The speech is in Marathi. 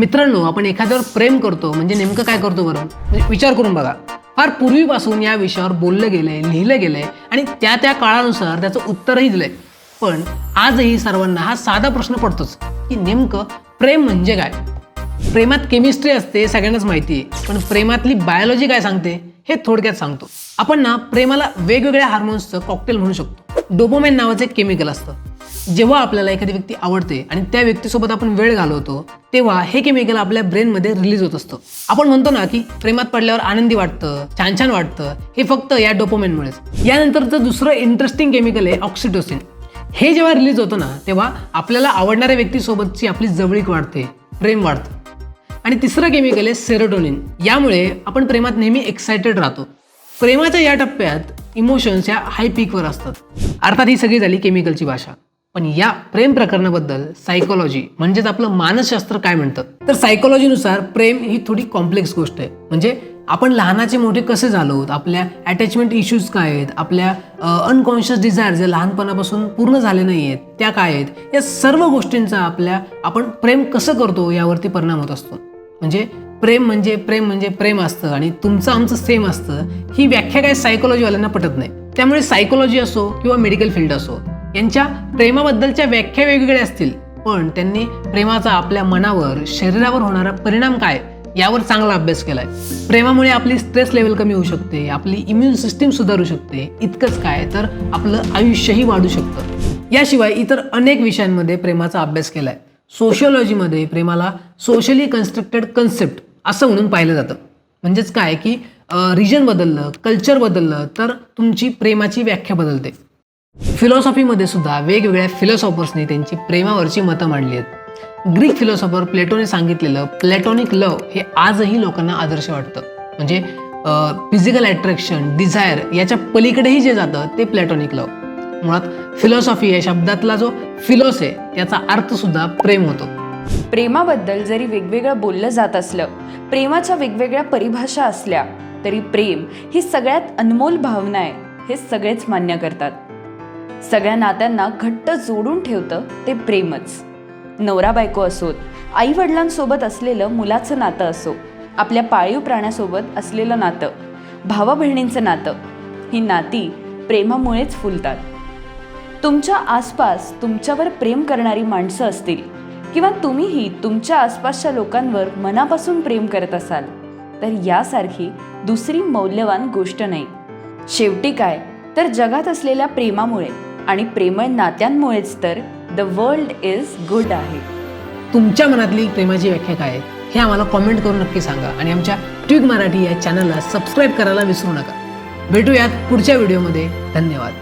मित्रांनो आपण एखाद्यावर प्रेम करतो म्हणजे नेमकं काय करतो बरं? म्हणजे विचार करून बघा. फार पूर्वीपासून या विषयावर बोललं गेलंय लिहिलं गेलंय आणि त्या त्या काळानुसार त्याचं उत्तरही दिलंय. पण आजही सर्वांना हा साधा प्रश्न पडतोच की नेमकं प्रेम म्हणजे काय? प्रेमात केमिस्ट्री असते सगळ्यांनाच माहिती आहे. पण प्रेमातली बायोलॉजी काय सांगते? हे थोडक्यात सांगतो. आपण ना प्रेमाला वेगवेगळ्या हार्मोन्सचं कॉकटेल म्हणू शकतो. डोपोमेन नावाचं एक केमिकल असतं. जेव्हा आपल्याला एखादी व्यक्ती आवडते आणि त्या व्यक्तीसोबत आपण वेळ घालवतो तेव्हा हे केमिकल आपल्या ब्रेनमध्ये रिलीज होत असतं. आपण म्हणतो ना की प्रेमात पडल्यावर आनंदी वाटतं छान छान वाटतं. हे फक्त या डोपोमेनमुळेच यानंतरचं दुसरं इंटरेस्टिंग केमिकल आहे ऑक्सिटोसिन हे जेव्हा रिलीज होतं ना तेव्हा आपल्याला आवडणाऱ्या व्यक्तीसोबतची आपली जवळीक वाढते प्रेम वाढतं. आणि तिसरं केमिकल आहे सेरोटोनिन यामुळे आपण प्रेमात नेहमी एक्सायटेड राहतो. प्रेमाच्या या टप्प्यात इमोशन्स या हाय पीकवर असतात. अर्थात ही सगळी झाली केमिकलची भाषा. पण या प्रेम प्रकरणाबद्दल सायकोलॉजी म्हणजेच आपलं मानसशास्त्र काय म्हणतं? तर सायकोलॉजीनुसार प्रेम ही थोडी कॉम्प्लेक्स गोष्ट आहे. म्हणजे आपण लहानाचे मोठे कसे झालो आपल्या अटॅचमेंट इश्यूज काय आहेत? आपल्या अनकॉन्शियस डिझायर जे लहानपणापासून पूर्ण झाले नाही आहेत त्या काय आहेत? या सर्व गोष्टींचा आपल्या आपण प्रेम कसं करतो यावरती परिणाम होत असतो. म्हणजे प्रेम म्हणजे प्रेम म्हणजे प्रेम असतं आणि तुमचं आमचं सेम असतं. ही व्याख्या काय सायकोलॉजीवाल्यांना पटत नाही. त्यामुळे सायकोलॉजी असो किंवा मेडिकल फील्ड असो यांच्या प्रेमाबद्दलच्या व्याख्या वेगवेगळ्या असतील पण त्यांनी प्रेमाचा आपल्या मनावर शरीरावर होणारा परिणाम काय यावर चांगला अभ्यास केलाय. प्रेमामुळे आपली स्ट्रेस लेवल कमी होऊ शकते आपली इम्युन सिस्टीम सुधारू शकते इतकंच काय तर आपलं आयुष्यही वाढू शकतं. याशिवाय इतर अनेक विषयांमध्ये प्रेमाचा अभ्यास केलाय. सोशिओलॉजीमध्ये प्रेमाला सोशली कन्स्ट्रक्टेड कन्सेप्ट असं म्हणून पाहिलं जातं. म्हणजेच काय की रिजन बदललं कल्चर बदललं तर तुमची प्रेमाची व्याख्या बदलते. फिलॉसॉफीमध्ये सुद्धा वेगवेगळ्या फिलॉसॉफर्सनी त्यांची प्रेमावरची मतं मांडली आहेत. ग्रीक फिलॉसॉफर प्लेटोने सांगितलेलं प्लॅटॉनिक लव हे आजही लोकांना आदर्श वाटतं. म्हणजे फिजिकल अट्रॅक्शन डिझायर याच्या पलीकडेही जे जातं ते प्लॅटॉनिक लव मुळात फिलॉसॉफी या शब्दातला जो फिलॉस आहे त्याचा अर्थ सुद्धा प्रेम होतो. प्रेमाबद्दल जरी वेगवेगळं बोललं जात असलं प्रेमाच्या वेगवेगळ्या परिभाषा असल्या तरी प्रेम ही सगळ्यात अनमोल भावना आहे हे सगळेच मान्य करतात. सगळ्या नात्यांना घट्ट जोडून ठेवतं ते प्रेमच. नवरा बायको असोत आई वडिलांसोबत असलेलं मुलाचं नातं असो आपल्या पाळीव प्राण्यासोबत असलेलं नातं भावा बहिणींचं नातं ही नाती प्रेमामुळेच फुलतात. तुमच्या आसपास तुमच्यावर प्रेम करणारी माणसं असतील किंवा तुम्हीही तुमच्या आसपासच्या लोकांवर मनापासून प्रेम करत असाल तर यासारखी दुसरी मौल्यवान गोष्ट नाही. शेवटी काय? तर जगात असलेल्या प्रेमामुळे. आणि प्रेमळ नात्यांमुळेच तर द वर्ल्ड इज गुड आहे. तुमच्या मनातली प्रेमाची व्याख्या काय आहे? हे आम्हाला कॉमेंट करून नक्की सांगा आणि आमच्या ट्विक मराठी या चॅनलला सबस्क्राईब करायला विसरू नका. भेटूयात पुढच्या व्हिडिओमध्ये धन्यवाद.